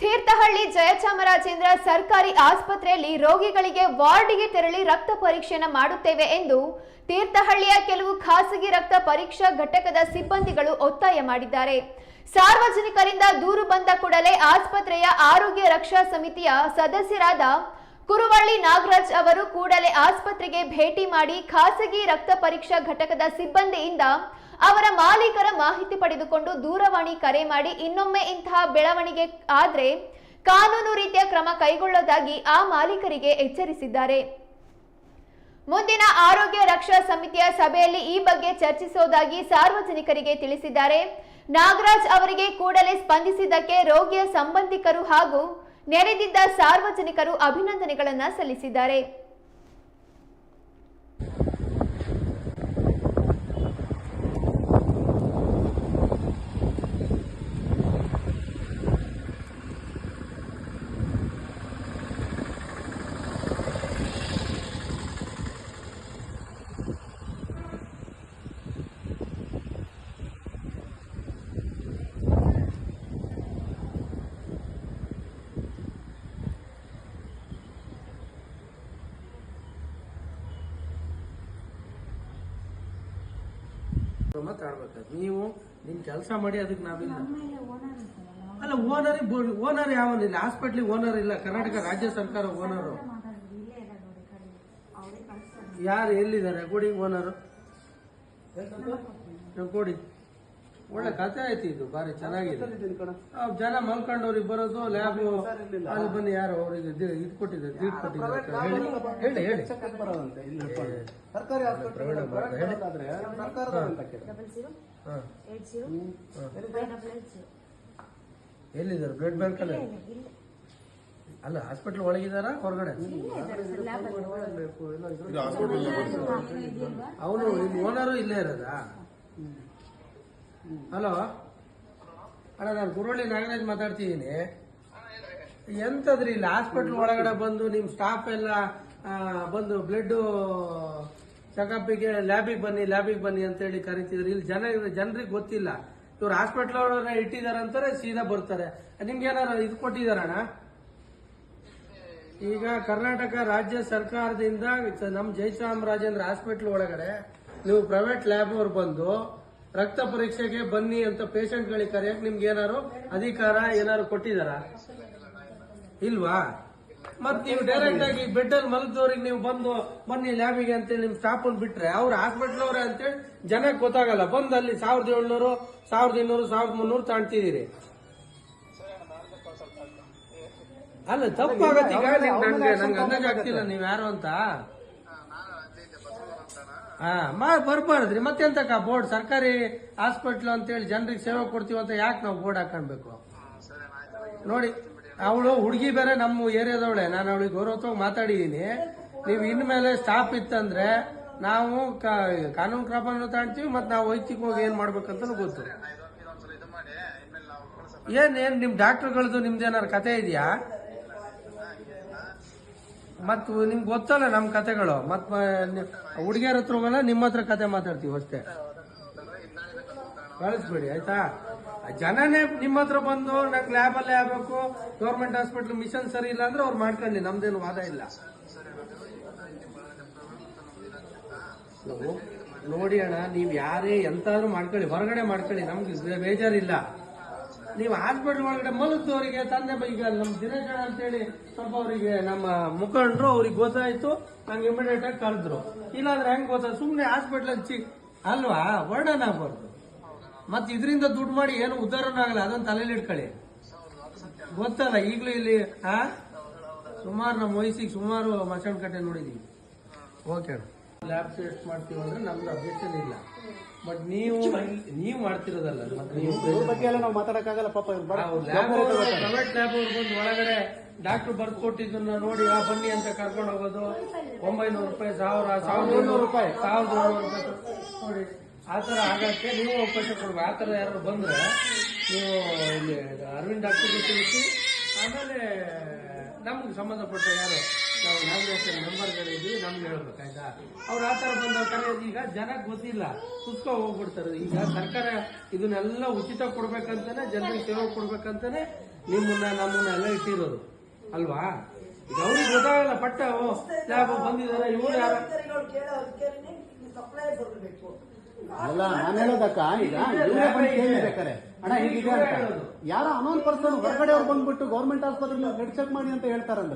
ತೀರ್ಥಹಳ್ಳಿ ಜಯಚಾಮರಾಜೇಂದ್ರ ಸರ್ಕಾರಿ ಆಸ್ಪತ್ರೆಯಲ್ಲಿ ರೋಗಿಗಳಿಗೆ ವಾರ್ಡ್ಗೆ ತೆರಳಿ ರಕ್ತ ಪರೀಕ್ಷೆಯನ್ನು ಮಾಡುತ್ತೇವೆ ಎಂದು ತೀರ್ಥಹಳ್ಳಿಯ ಕೆಲವು ಖಾಸಗಿ ರಕ್ತ ಪರೀಕ್ಷಾ ಘಟಕದ ಸಿಬ್ಬಂದಿಗಳು ಒತ್ತಾಯ ಮಾಡಿದ್ದಾರೆ. ಸಾರ್ವಜನಿಕರಿಂದ ದೂರು ಬಂದ ಕೂಡಲೇ ಆಸ್ಪತ್ರೆಯ ಆರೋಗ್ಯ ರಕ್ಷಾ ಸಮಿತಿಯ ಸದಸ್ಯರಾದ ಕುರುವಳ್ಳಿ ನಾಗರಾಜ್ ಅವರು ಕೂಡಲೇ ಆಸ್ಪತ್ರೆಗೆ ಭೇಟಿ ಮಾಡಿ ಖಾಸಗಿ ರಕ್ತ ಪರೀಕ್ಷಾ ಘಟಕದ ಸಿಬ್ಬಂದಿಯಿಂದ ಅವರ ಮಾಲೀಕರ ಮಾಹಿತಿ ಪಡೆದುಕೊಂಡು ದೂರವಾಣಿ ಕರೆ ಮಾಡಿ ಇನ್ನೊಮ್ಮೆ ಇಂತಹ ಬೆಳವಣಿಗೆ ಆದ್ರೆ ಕಾನೂನು ರೀತಿಯ ಕ್ರಮ ಕೈಗೊಳ್ಳೋದಾಗಿ ಆ ಮಾಲೀಕರಿಗೆ ಎಚ್ಚರಿಸಿದ್ದಾರೆ. ಮುಂದಿನ ಆರೋಗ್ಯ ರಕ್ಷಾ ಸಮಿತಿಯ ಸಭೆಯಲ್ಲಿ ಈ ಬಗ್ಗೆ ಚರ್ಚಿಸೋದಾಗಿ ಸಾರ್ವಜನಿಕರಿಗೆ ತಿಳಿಸಿದ್ದಾರೆ. ನಾಗರಾಜ್ ಅವರಿಗೆ ಕೂಡಲೇ ಸ್ಪಂದಿಸಿದ್ದಕ್ಕೆ ರೋಗಿಯ ಸಂಬಂಧಿಕರು ಹಾಗೂ ನೆರೆದಿದ್ದ ಸಾರ್ವಜನಿಕರು ಅಭಿನಂದನೆಗಳನ್ನು ಸಲ್ಲಿಸಿದ್ದಾರೆ. ಮಾತಾಡ್ಬೇಕು ನೀವು ನಿಮ್ ಕೆಲಸ ಮಾಡಿ ಅದಕ್ಕೆ ನಾವಿಲ್ಲ. ಅಲ್ಲ ಓನರ್ ಓನರ್ ಯಾವನಿಲ್ಲ ಹಾಸ್ಪಿಟ್ಲಿಗೆ ಓನರ್ ಇಲ್ಲ. ಕರ್ನಾಟಕ ರಾಜ್ಯ ಸರ್ಕಾರ ಓನರು. ಯಾರು ಎಲ್ಲಿದ್ದಾರೆ? ಕೊಡಿ ಓನರು. ಕೊಡಿ. ಒಳ್ಳೆ ಕಥೆ ಆಯ್ತು ಇದು ಬಾರಿ ಚೆನ್ನಾಗಿದೆ. ಜನ ಮಲ್ಕೊಂಡವ್ರಿಗೆ ಬರೋದು ಲ್ಯಾಬ್ ಅಲ್ಲಿ ಬನ್ನಿ ಯಾರು ಅವ್ರಿಗೆ ಇದು ಇದು ಕೊಟ್ಟಿದ್ದಾರೆ ದೀಟ್ ಕೊಟ್ಟಿದ್ದಾರೆ ಹೇಳಿ. ಹೇಳಿ ಸರ್ಕಾರಿ ಎಲ್ಲಿದ್ದಾರೆ? ಬ್ಲಡ್ ಬ್ಯಾಂಕ್ ಅಲ್ಲಿ? ಅಲ್ಲ ಹಾಸ್ಪಿಟಲ್ ಒಳಗಿದಾರ ಹೊರಗಡೆ? ಅವನು ಓನರು ಇಲ್ಲೇ ಇರೋದಾ? ಹಲೋ? ಅಣ್ಣ, ನಾನು ಗುರುಳ್ಳಿ ನಾಗರಾಜ್ ಮಾತಾಡ್ತಿದ್ದೀನಿ. ಎಂತದ್ರಿ ಇಲ್ಲಿ ಹಾಸ್ಪಿಟಲ್ ಒಳಗಡೆ ಬಂದು ನಿಮ್ ಸ್ಟಾಫ್ ಎಲ್ಲ ಬಂದು ಬ್ಲಡ್ ಚೆಕಪ್ಗೆ ಲ್ಯಾಬಿಗೆ ಬನ್ನಿ ಲ್ಯಾಬಿಗೆ ಬನ್ನಿ ಅಂತ ಹೇಳಿ ಕರಿತಿದ್ರು. ಇಲ್ಲಿ ಜನ ಜನರಿಗೆ ಗೊತ್ತಿಲ್ಲ. ಇವ್ರು ಹಾಸ್ಪಿಟಲ್ ಒಳಗಡೆ ಇಟ್ಟಿದ್ದಾರೆ ಅಂತಾರೆ ಸೀದಾ ಬರ್ತಾರೆ. ನಿಮ್ಗೆ ಏನಾರು ಇದು ಕೊಟ್ಟಿದಾರಣ ಈಗ ಕರ್ನಾಟಕ ರಾಜ್ಯ ಸರ್ಕಾರದಿಂದ, ನಮ್ಮ ಜಯಚಾಮರಾಜೇಂದ್ರ ಹಾಸ್ಪಿಟಲ್ ಒಳಗಡೆ, ನೀವು ಪ್ರೈವೇಟ್ ಲ್ಯಾಬ್ ಅವ್ರು ಬಂದು ರಕ್ತ ಪರೀಕ್ಷೆಗೆ ಬನ್ನಿ ಅಂತ ಪೇಷಂಟ್ ಗಳಿಗೆ ಕರೆಯಕ್ ನಿಮ್ಗೆ ಏನಾರು ಅಧಿಕಾರ ಏನಾರು ಕೊಟ್ಟಿದಾರ? ಇಲ್ವಾ? ಮತ್ ನೀವು ಡೈರೆಕ್ಟ್ ಆಗಿ ಬೆಡ್ ಅಲ್ಲಿ ಮಲಗಿದವ್ರಿಗೆ ನೀವು ಬಂದು, ಬನ್ನಿ ಲ್ಯಾಬಿಗೆ ಅಂತೇಳಿ ನಿಮ್ ಸ್ಟಾಫ್ ಬಿಟ್ರೆ ಅವ್ರ ಹಾಸ್ಪಿಟಲ್ ಅವ್ರೆ ಅಂತೇಳಿ ಜನಕ್ಕೆ ಗೊತ್ತಾಗಲ್ಲ. ಬಂದು ಅಲ್ಲಿ ಸಾವಿರದ ಏಳ್ನೂರು, ಸಾವಿರದ ಇನ್ನೂರು, ಸಾವಿರದ ಮುನ್ನೂರು ತಾಣ್ತಿದೀರಿ. ಅಲ್ಲ ತಪ್ಪಾಗತ್ತೆ ಈಗ ನಿಮ್- ನಂಗೆ ನಂಗೆ ಆಗ್ತಿಲ್ಲ. ನೀವ್ ಯಾರು ಅಂತ? ಹಾ ಮತ್ತೆ ಮತ್ತೆಂತಕ್ಕ ಬೋರ್ಡ್, ಸರ್ಕಾರಿ ಹಾಸ್ಪಿಟ್ಲ್ ಅಂತೇಳಿ ಜನರಿಗೆ ಸೇವೆ ಕೊಡ್ತೀವಿ ಅಂತ ಯಾಕೆ ನಾವು ಬೋರ್ಡ್ ಹಾಕೊಳ್ಬೇಕು ನೋಡಿ, ಅವಳು ಹುಡುಗಿ ಬೇರೆ ನಮ್ಮ ಏರಿಯಾದವಳೆ. ನಾನು ಅವಳಿಗೆ ಗೌರವತ್ವಾಗಿ ಮಾತಾಡಿದ್ದೀನಿ. ನೀವು ಇನ್ಮೇಲೆ ಸ್ಟಾಪ್ ಇತ್ತಂದ್ರೆ ನಾವು ಕಾನೂನು ಕ್ರಮವನ್ನು ತಾಣ್ತೀವಿ ಮತ್ತೆ ನಾವು ವೈಯಕ್ತಿಕವಾಗಿ ಏನ್ ಮಾಡ್ಬೇಕಂತ ಗೊತ್ತು. ಏನು ಏನು, ನಿಮ್ ಡಾಕ್ಟರ್ಗಳದ್ದು ನಿಮ್ದು ಏನಾರು ಕತೆ ಇದೆಯಾ? ಮತ್ ನಿಮ್ಗೆ ಗೊತ್ತಲ್ಲ ನಮ್ಮ ಕತೆಗಳು. ಮತ್ ಹುಡುಗಿಯರ ಹತ್ರ ಹೋಗಲ್ಲ, ನಿಮ್ಮ ಹತ್ರ ಕತೆ ಮಾತಾಡ್ತೀವಿ ಅಷ್ಟೇ. ಕಳಿಸ್ಬೇಡಿ, ಆಯ್ತಾ? ಜನನೇ ನಿಮ್ಮ ಹತ್ರ ಬಂದು ನಂಗೆ ಲ್ಯಾಬಲ್ಲೇ ಆಗ್ಬೇಕು ಗೌರ್ಮೆಂಟ್ ಹಾಸ್ಪಿಟ್ಲ್ ಮಿಷನ್ ಸರಿ ಇಲ್ಲ ಅಂದ್ರೆ ಅವ್ರು ಮಾಡ್ಕೊಳ್ಳಿ, ನಮ್ದೇನು ವಾದ ಇಲ್ಲ. ನೋಡಿ ಅಣ್ಣ, ನೀವ್ ಯಾರೇ ಎಂತಾದ್ರೂ ಮಾಡ್ಕೊಳ್ಳಿ, ಹೊರಗಡೆ ಮಾಡ್ಕೊಳ್ಳಿ, ನಮ್ಗೆ ಬೇಜಾರಿಲ್ಲ. ನೀವು ಹಾಸ್ಪಿಟಲ್ ಒಳಗಡೆ ಮಲಗಿದವರಿಗೆ, ತಂದೆ ಈಗ ನಮ್ಮ ದಿನೇಶ್ ಅಂತ ಅಂತೇಳಿ ಸ್ವಲ್ಪ ಅವರಿಗೆ ನಮ್ಮ ಮುಖಂಡರು ಅವ್ರಿಗೆ ಗೊತ್ತಾಯ್ತು, ನಂಗೆ ಇಮಿಡಿಯೇಟ್ ಆಗಿ ಕರೆದ್ರು. ಇಲ್ಲಾಂದ್ರೆ ಹೆಂಗ್ ಗೊತ್ತಾಯ್ತು ಸುಮ್ಮನೆ ಹಾಸ್ಪಿಟ್ಲ್ ಹಚ್ಚಿ ಅಲ್ವಾ? ವರ್ಣನ ಆಗ್ಬಾರ್ದು ಮತ್ತೆ ಇದರಿಂದ ದುಡ್ಡು ಮಾಡಿ ಏನು ಉದ್ದಾರನೂ ಆಗಲ್ಲ ಅದನ್ನ ತಲೆಯಲ್ಲಿ ಇಟ್ಕೊಳ್ಳಿ. ಗೊತ್ತಲ್ಲ, ಈಗಲೂ ಇಲ್ಲಿ ಹಾ ಸುಮಾರು ನಮ್ಮ ವಯಸ್ಸಿಗೆ ಸುಮಾರು ಮಸಣ್ ಕಟ್ಟೆ ನೋಡಿದೀವಿ. ಓಕೆ ಲ್ಯಾಬ್ ಟೆಸ್ಟ್ ಮಾಡ್ತೀವಿ ಅಂದ್ರೆ ನಮ್ದು ಅಬ್ಜೆಕ್ಷನ್ ಇಲ್ಲ. ಬಟ್ ನೀವು ನೀವು ಮಾಡ್ತಿರೋದಲ್ಲ ಮತ್ತೆ ನೀವು ಇವ್ರ ಬಗ್ಗೆ ಎಲ್ಲ ನಾವು ಮಾತಾಡಕ್ಕಾಗಲ್ಲ ಪಾಪ ಇವ್ರು ಪ್ರೈವೇಟ್ ಲ್ಯಾಬ್ ಅವ್ರು ಬಂದು ಒಳಗಡೆ ಡಾಕ್ಟರ್ ಬರ್ದು ಕೊಟ್ಟಿದ್ದನ್ನ ನೋಡಿ ಆ ಬನ್ನಿ ಅಂತ ಕರ್ಕೊಂಡು ಹೋಗೋದು. ಒಂಬೈನೂರು ರೂಪಾಯಿ ಸಾವಿರ ಸಾವಿರದ ಏಳ್ನೂರು ರೂಪಾಯಿ. ಸಾವಿರದ ಏಳ್ನೂರು ರೂಪಾಯಿ ನೋಡಿ ಆ ಥರ ಆಗಕ್ಕೆ ನೀವು ಅವಕಾಶ ಕೊಡ್ಬೇಕು. ಆ ಥರ ಯಾರು ಬಂದ್ರೆ ನೀವು ಇಲ್ಲಿ ಅರವಿಂದ್ ಡಾಕ್ಟರ್ ತಿಳಿಸಿ ಆಮೇಲೆ ನಮ್ಗೆ ಸಂಬಂಧಪಟ್ಟ ಯಾರು? ನಾವು ನಾಮಿನೇಷನ್ ಮೆಂಬರ್ಗಳಿದ್ದೀವಿ ನಮ್ಗೆ ಹೇಳ್ಬೇಕಾಯ್ತಾ ಅವ್ರು ಆ ಥರ ಬಂದಾಗ ಈಗ ಜನಕ್ಕೆ ಗೊತ್ತಿಲ್ಲ. ಕುತ್ಕೊ ಹೋಗ್ಬಿಡ್ತಾರೆ. ಈಗ ಸರ್ಕಾರ ಇದನ್ನೆಲ್ಲ ಉಚಿತ ಕೊಡ್ಬೇಕಂತಾನೆ, ಜನರಿಗೆ ಸೇವೆ ಕೊಡ್ಬೇಕಂತಾನೆ ನಿಮ್ಮನ್ನ, ನಮ್ಮನ್ನ ಎಲ್ಲ ಇಟ್ಟಿರೋದು. ಅಲ್ವಾ? ಈಗ ಅವ್ರಿಗೆ ಗೊತ್ತಾಗಲ್ಲ, ಪಟ್ಟ ಸ್ಲ್ಯಾಬ್ ಬಂದಿದ್ದಾರೆ, ಇವ್ರು ಯಾರ? ಅಲ್ಲ ನಾನು ಹೇಳೋದಕ್ಕ ಈಗ ಇವರೇ ಬಂದು ಕೇಳಿರ್ಬೇಕಾರೆ ಅಣ್ಣ ಹೀಗಿದೆ ಅಂತ. ಯಾರೋ ಅನೋನ್ ಪರ್ಸನ್ ಹೊರಗಡೆ ಅವ್ರು ಬಂದ್ಬಿಟ್ಟು ಗೌರ್ಮೆಂಟ್ ಆಸ್ಪತ್ರೆ ಬ್ಲಡ್ ಚೆಕ್ ಮಾಡಿ ಅಂತ ಹೇಳ್ತಾರಂದ್ರೆ.